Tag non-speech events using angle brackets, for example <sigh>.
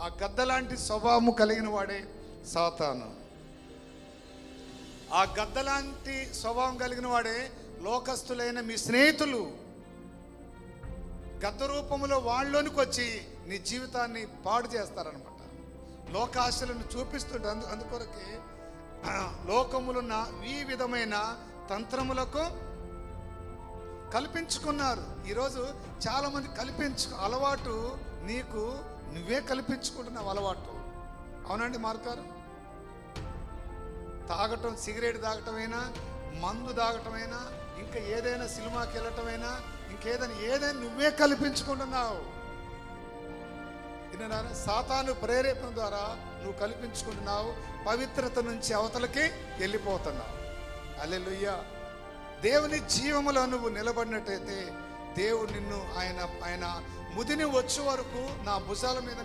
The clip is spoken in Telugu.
ఆ గద్దలాంటి స్వభావము కలిగిన వాడే సాతాను. ఆ గద్దలాంటి స్వభావం కలిగిన వాడే లోకస్తులైన మీ స్నేహితులు. గద్ద రూపంలో వాళ్ళలోనికి వచ్చి నీ జీవితాన్ని పాడు చేస్తారనమాట లోకాశలను చూపిస్తుంటే అందు అందుకొరకే <clears throat> లోకములున్న ఈ విధమైన తంత్రములకు కల్పించుకున్నారు. ఈరోజు చాలామంది కల్పించు అలవాటు నీకు నువ్వే కల్పించుకుంటున్నావు అలవాటు. అవునండి మార్కారు? తాగటం సిగరెట్ తాగటమైనా మందు తాగటమైనా ఇంకా ఏదైనా సినిమాకి వెళ్ళటమైనా ఇంకేదైనా ఏదైనా నువ్వే కల్పించుకుంటున్నావు. విన్నారా? సాతాను ప్రేరేపణ ద్వారా నువ్వు కల్పించుకుంటున్నావు పవిత్రత నుంచి అవతలకి వెళ్ళిపోతున్నావు. అల్లెలుయ్య. దేవుని జీవములో నువ్వు నిలబడినట్టయితే దేవుడు నిన్ను ఆయన ఆయన ముదిని వచ్చే వరకు నా భుజాల మీద